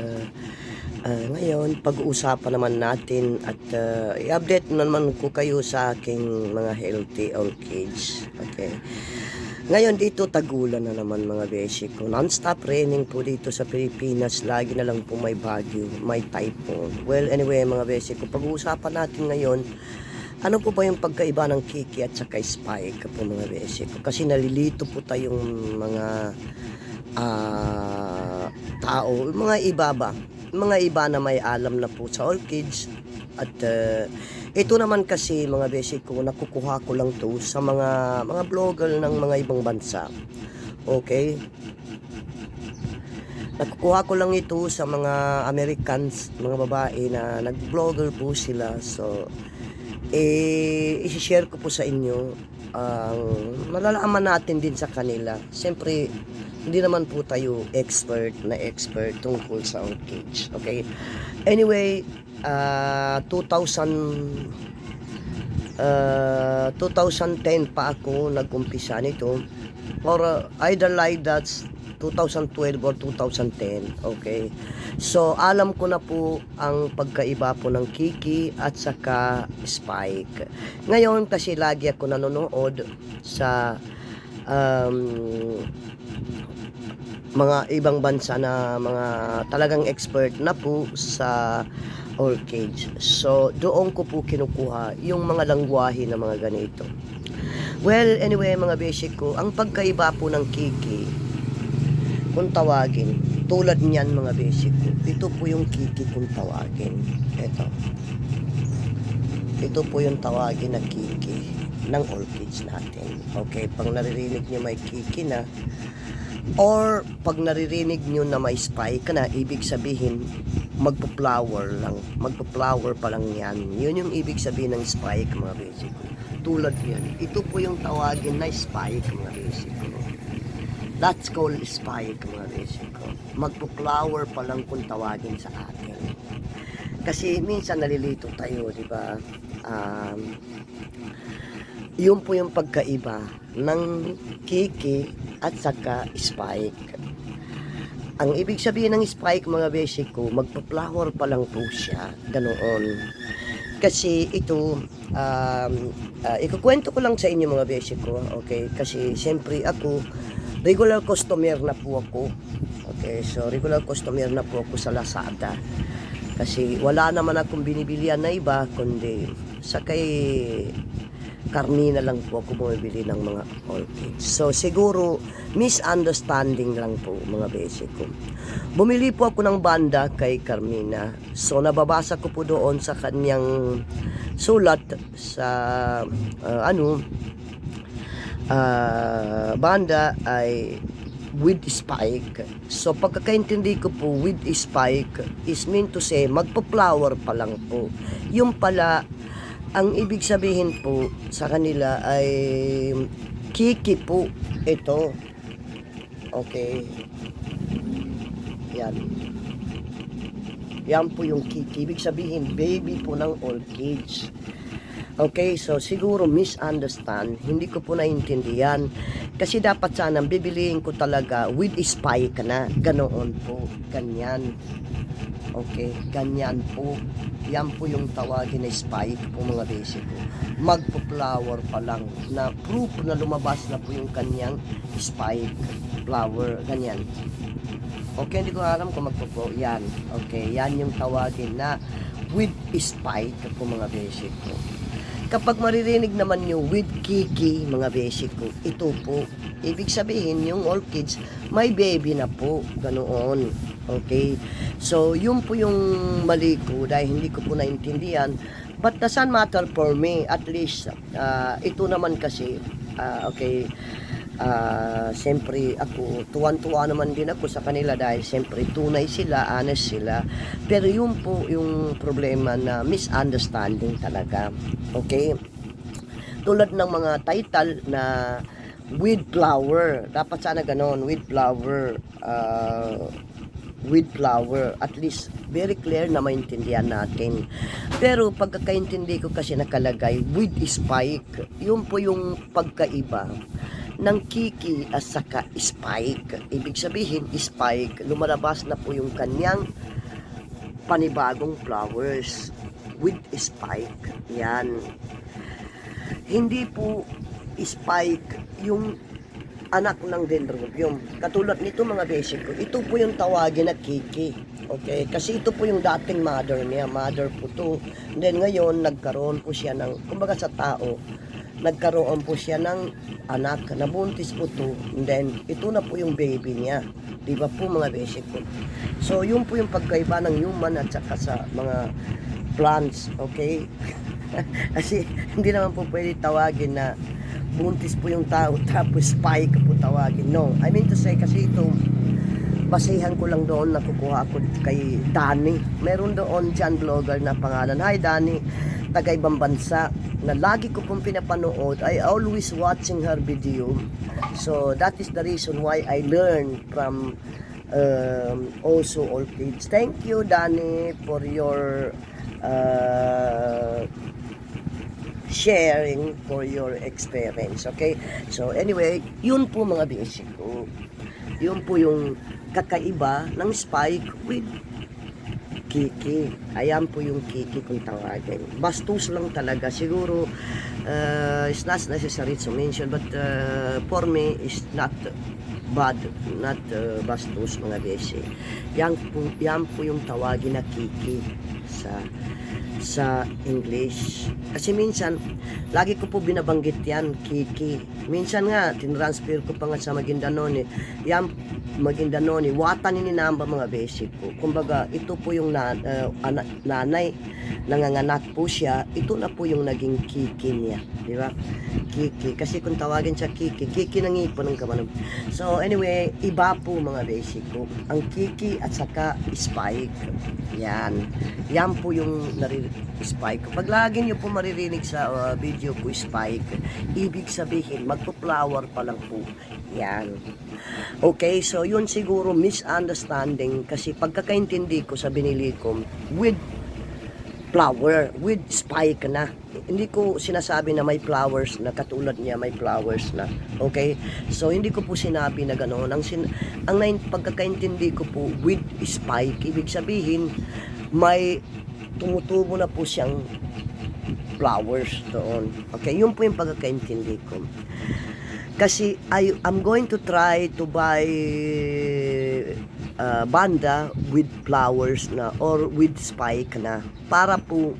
uh, uh, ngayon, pag-uusapan naman natin at uh, i-update naman ko kayo sa aking mga healthy old kids. Okay. Ngayon dito tagulan na naman mga beshi ko. Non-stop raining po dito sa Pilipinas. Lagi na lang po may bagyo, may typhoon. Well, anyway mga beshi ko, pag-uusapan natin ngayon, ano po ba yung pagkaiba ng Kiki at saka Spike po mga beshi ko? Kasi nalilito po tayong mga ah, tao, mga iba ba? Mga iba na may alam na po sa kids at uh, ito naman kasi mga basic ko, nakukuha ko lang to sa mga mga vlogger ng mga ibang bansa. Okay? Nakukuha ko lang ito sa mga Americans, mga babae na nag-vlogger po sila. So, eh, isi-share ko po sa inyo ang malalaman natin din sa kanila. Siyempre, hindi naman po tayo expert na expert tungkol sa cage. Okay? Anyway, uh, 2000 uh, 2010 pa ako nag-umpisa nito or uh, either like that's 2012 or 2010 okay so alam ko na po ang pagkaiba po ng Kiki at saka Spike ngayon kasi lagi ako nanonood sa um, mga ibang bansa na mga talagang expert na po sa cage. So, doon ko po kinukuha yung mga langwahe na mga ganito. Well, anyway, mga basic ko, ang pagkaiba po ng Kiki, kung tawagin, tulad niyan mga basic ko, ito po yung Kiki kung tawagin. Ito. Ito po yung tawagin na Kiki ng kids natin. Okay, pag naririnig niyo may Kiki na, or pag naririnig niyo na may spike na, ibig sabihin, magpo-flower lang. Magpo-flower pa lang yan. Yun yung ibig sabihin ng spike, mga basic. Tulad yan. Ito po yung tawagin na spike, mga basic. That's called spike, mga basic. Magpo-flower pa lang kung tawagin sa atin. Kasi minsan nalilito tayo, di ba? Um, yun po yung pagkaiba ng Kiki at saka Spike. Ang ibig sabihin ng spike mga basic ko, magpa-flower pa lang po siya. Ganoon. Kasi ito, um, uh, ikukwento ko lang sa inyo mga basic ko. Okay? Kasi siyempre ako, regular customer na po ako. Okay? So, regular customer na po ako sa Lazada. Kasi wala naman akong binibilian na iba, kundi sa kay karni na lang po ako bumibili ng mga orchids. So siguro misunderstanding lang po mga basic ko. Bumili po ako ng banda kay Carmina. So nababasa ko po doon sa kanyang sulat sa uh, ano uh, banda ay with spike. So pagkakaintindi ko po with spike is mean to say magpa-flower pa lang po. Yung pala ang ibig sabihin po sa kanila ay kiki po ito. Okay. Yan. Yan po yung kiki. Ibig sabihin, baby po ng old age. Okay, so siguro misunderstand. Hindi ko po naintindihan. Kasi dapat sana bibiliin ko talaga with spike na. Ganoon po. Ganyan. Okay, ganyan po. Yan po yung tawagin na spike po mga basic ko. Magpo-flower pa lang na proof na lumabas na po yung kanyang spike flower. Ganyan. Okay, hindi ko alam kung magpo Yan. Okay, yan yung tawagin na with spike po mga basic ko. Kapag maririnig naman nyo with kiki mga basic ko, ito po. Ibig sabihin, yung all kids, may baby na po. Ganoon. Okay? So, yun po yung mali ko dahil hindi ko po naintindihan. But doesn't matter for me. At least, uh, ito naman kasi, uh, okay, uh, siyempre ako, tuwan-tuwa naman din ako sa kanila dahil siyempre tunay sila, honest sila. Pero yun po yung problema na misunderstanding talaga. Okay? Tulad ng mga title na with flower. Dapat sana ganon, with flower. Uh, with flower. At least, very clear na maintindihan natin. Pero pagkakaintindi ko kasi nakalagay with spike, yun po yung pagkaiba. Ng Kiki at saka Spike. Ibig sabihin, Spike, lumalabas na po yung kanyang panibagong flowers with Spike. Yan. Hindi po Spike yung anak ng dendrobium. Katulad nito mga basic ko, ito po yung tawagin na Kiki. Okay? Kasi ito po yung dating mother niya. Mother po to. And then ngayon, nagkaroon po siya ng, kumbaga sa tao, nagkaroon po siya ng anak, nabuntis po to. And then, ito na po yung baby niya. Di ba po mga basic ko? So, yun po yung pagkaiba ng human at saka sa mga plants. Okay? Kasi, hindi naman po pwede tawagin na buntis po yung tao tapos spike po tawagin. No, I mean to say kasi ito basihan ko lang doon nakukuha ko kay Danny. Meron doon dyan vlogger na pangalan. Hi Danny, taga ibang bansa na lagi ko pong pinapanood. I always watching her video. So that is the reason why I learn from um, also all kids. Thank you Danny for your uh, sharing for your experience. Okay? So anyway, yun po mga basic ko. Yun po yung kakaiba ng Spike with Kiki. Ayan po yung Kiki kung tawagin. Bastos lang talaga. Siguro, uh, it's not necessary to mention, but uh, for me, it's not bad, not uh, bastos mga besi. Yan po, yan po yung tawagin na Kiki sa sa English. Kasi minsan, lagi ko po binabanggit yan, Kiki. Minsan nga, tinransfer ko pa nga sa Maguindanao Yan, Maguindanao watan ni namba mga basic ko. Kumbaga, ito po yung na, uh, ana, nanay, nanganganak po siya, ito na po yung naging Kiki niya. Di ba? Kiki. Kasi kung tawagin siya Kiki, Kiki ng ipon ng kamanong. So, anyway, iba po mga basic ko. Ang Kiki at saka Spike. Yan. Yan po yung nari Spike. Pag lagi nyo po maririnig sa uh, video po Spike, ibig sabihin, magpo-flower pa lang po. Yan. Okay, so yun siguro misunderstanding kasi pagkakaintindi ko sa binili ko with flower, with spike na. Hindi ko sinasabi na may flowers na katulad niya may flowers na. Okay? So hindi ko po sinabi na ganoon. Ang sin ang pagkakaintindi ko po with spike, ibig sabihin may tumutubo na po siyang flowers doon. Okay, yun po yung pagkakaintindi ko. Kasi I, I'm going to try to buy uh, banda with flowers na or with spike na para po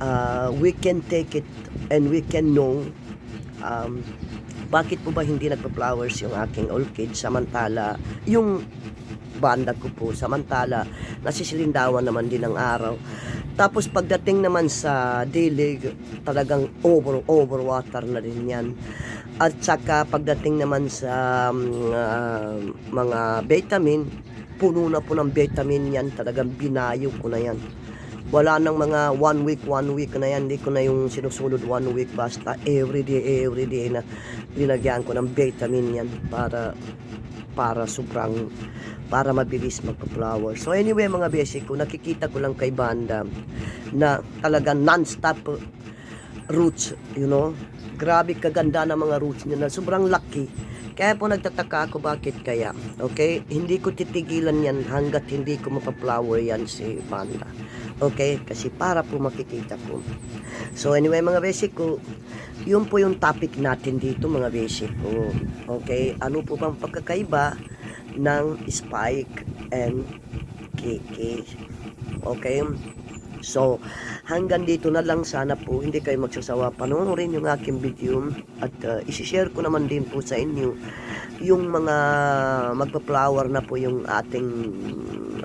uh, we can take it and we can know um, bakit po ba hindi nagpa-flowers yung aking orchid samantala yung banda ko po samantala nasisilindawan naman din ng araw tapos pagdating naman sa dilig talagang over over water na rin yan at saka pagdating naman sa uh, mga vitamin puno na po ng vitamin yan talagang binayo ko na yan wala nang mga one week, one week na yan. Hindi ko na yung sinusunod one week. Basta everyday, everyday na linagyan ko ng vitamin yan para para sobrang para mabilis magpa-flower. So anyway mga basic ko, nakikita ko lang kay Banda na talagang non-stop roots, you know. Grabe kaganda ng mga roots niya na sobrang laki. Kaya po nagtataka ako bakit kaya. Okay? Hindi ko titigilan yan hanggat hindi ko mapaplower yan si Panda. Okay? Kasi para po makikita ko. So anyway mga basic ko, yun po yung topic natin dito mga basic ko. Okay? Ano po bang pagkakaiba ng Spike and KK? Okay? So, hanggang dito na lang sana po, hindi kayo magsasawa panoorin yung aking video at uh, isishare ko naman din po sa inyo yung mga magpa-flower na po yung ating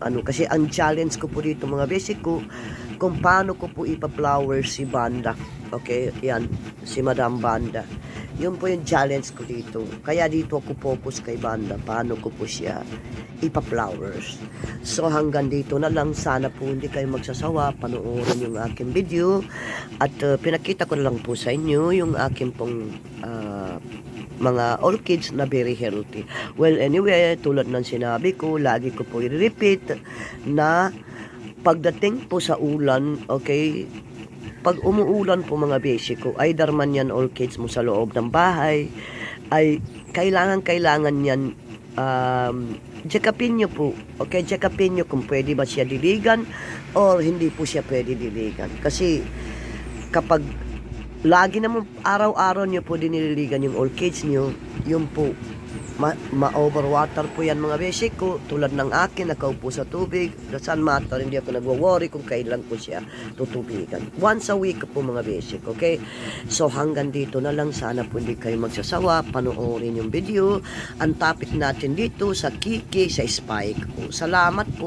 ano kasi ang challenge ko po dito mga basic ko kung paano ko po ipa-flower si Banda. Okay yan si Madam Banda. Yun po yung challenge ko dito. Kaya dito ako focus kay Banda paano ko po siya ipa-flowers so hanggang dito na lang. Sana po hindi kayo magsasawa. Panoorin yung aking video. At uh, pinakita ko na lang po sa inyo yung aking pong uh, mga orchids na very healthy. Well, anyway, tulad ng sinabi ko, lagi ko po i-repeat na pagdating po sa ulan, okay, pag umuulan po mga basic ko, either man yan orchids mo sa loob ng bahay, ay kailangan kailangan yan um, checkupin nyo po okay checkupin nyo kung pwede ba siya diligan or hindi po siya pwede diligan kasi kapag lagi naman araw-araw nyo po dinililigan yung orchids nyo yun po ma- ma-overwater po yan mga basic ko. Tulad ng akin nakaupo sa tubig. Doesn't matter hindi ako nagwo-worry kung kailan ko siya tutubigan. Once a week po mga basic okay? So hanggang dito na lang. Sana po hindi kayo magsasawa. Panoorin yung video. Ang topic natin dito sa Kiki sa Spike po. Salamat po